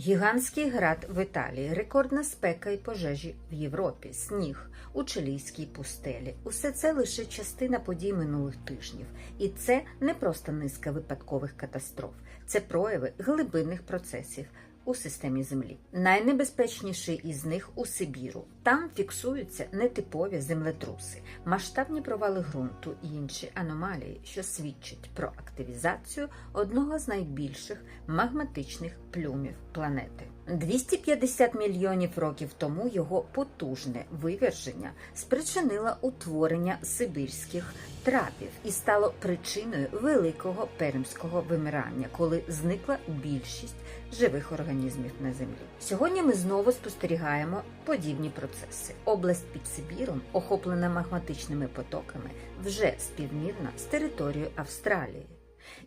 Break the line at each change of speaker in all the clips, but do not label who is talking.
Гігантський град в Італії, рекордна спека і пожежі в Європі, сніг у чилійській пустелі. Усе це лише частина подій минулих тижнів. І це не просто низка випадкових катастроф, це прояви глибинних процесів. У системі Землі найнебезпечніший із них у Сибіру. Там фіксуються нетипові землетруси, масштабні провали ґрунту і інші аномалії, що свідчать про активізацію одного з найбільших магматичних плюмів планети. 250 мільйонів років тому його потужне виверження спричинило утворення сибірських трапів і стало причиною великого пермського вимирання, коли зникла більшість живих організмів на землі. Сьогодні ми знову спостерігаємо подібні процеси. Область під Сибіром, охоплена магматичними потоками, вже співмірна з територією Австралії.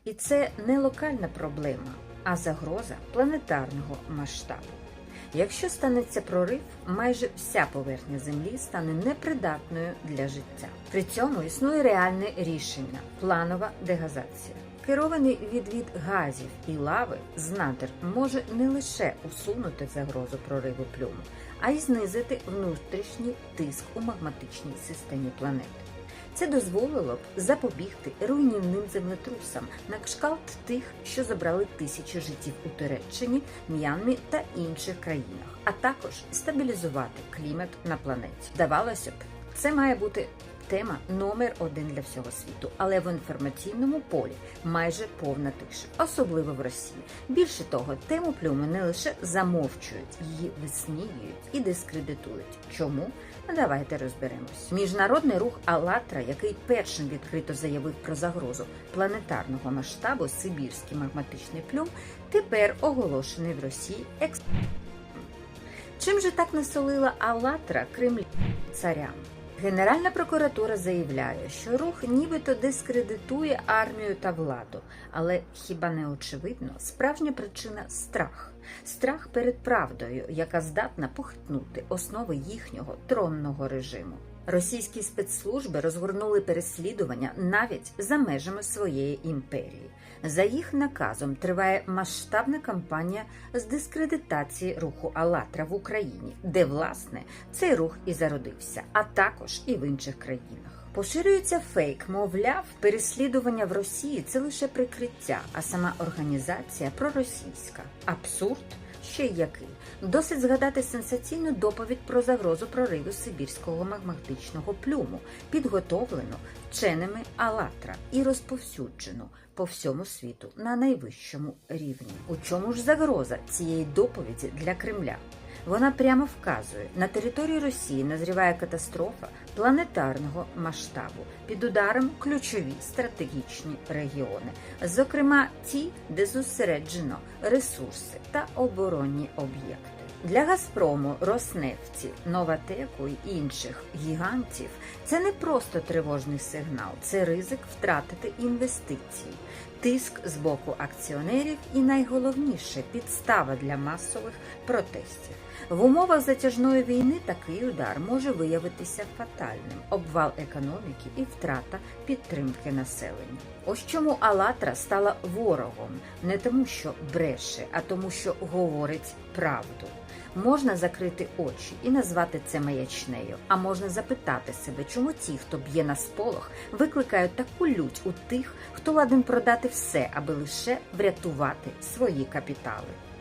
І це не локальна проблема, а загроза планетарного масштабу. Якщо станеться прорив, майже вся поверхня Землі стане непридатною для життя. При цьому існує реальне рішення планова дегазація. Керований відвід газів і лави з надр може не лише усунути загрозу прориву плюму, а й знизити внутрішній тиск у магматичній системі планети. Це дозволило б запобігти руйнівним землетрусам на кшталт тих, що забрали тисячі життів у Туреччині, М'янмі та інших країнах, а також стабілізувати клімат на планеті. Здавалося б, це має бути тема номер один для всього світу, але в інформаційному полі майже повна тиша, особливо в Росії. Більше того, тему плюми не лише замовчують, її висміюють і дискредитують. Чому? Давайте розберемось. Міжнародний рух «АЛЛАТРА», який першим відкрито заявив про загрозу планетарного масштабу Сибірський магматичний плюм, тепер оголошений в Росії екс. Чим же так насолила «АЛЛАТРА» Кремль царям? Генеральна прокуратура заявляє, що рух нібито дискредитує армію та владу, але хіба не очевидно, справжня причина страх. Страх перед правдою, яка здатна похитнути основи їхнього тронного режиму. Російські спецслужби розгорнули переслідування навіть за межами своєї імперії. За їх наказом триває масштабна кампанія з дискредитації руху «АЛЛАТРА» в Україні, де власне цей рух і зародився, а також і в інших країнах. Поширюється фейк, мовляв, переслідування в Росії це лише прикриття, а сама організація проросійська. Абсурд ще який. Досить згадати сенсаційну доповідь про загрозу прориву сибірського магматичного плюму, підготовлену вченими Алатра і розповсюджену по всьому світу на найвищому рівні. У чому ж загроза цієї доповіді для Кремля? Вона прямо вказує, на території Росії назріває катастрофа планетарного масштабу під ударом ключові стратегічні регіони, зокрема ті, де зосереджено ресурси та оборонні об'єкти. Для Газпрому, Роснефті, Новатеку і інших гігантів це не просто тривожний сигнал, це ризик втратити інвестиції, тиск з боку акціонерів і найголовніше підстава для масових протестів. В умовах затяжної війни такий удар може виявитися фатальним обвал економіки і втрата підтримки населення. Ось чому Алатра стала ворогом не тому, що бреше, а тому, що говорить правду. Можна закрити очі і назвати це маячнею, а можна запитати себе, чому ті, хто б'є на сполох, викликають таку лють у тих, хто ладен продати все, аби лише врятувати свої капітали.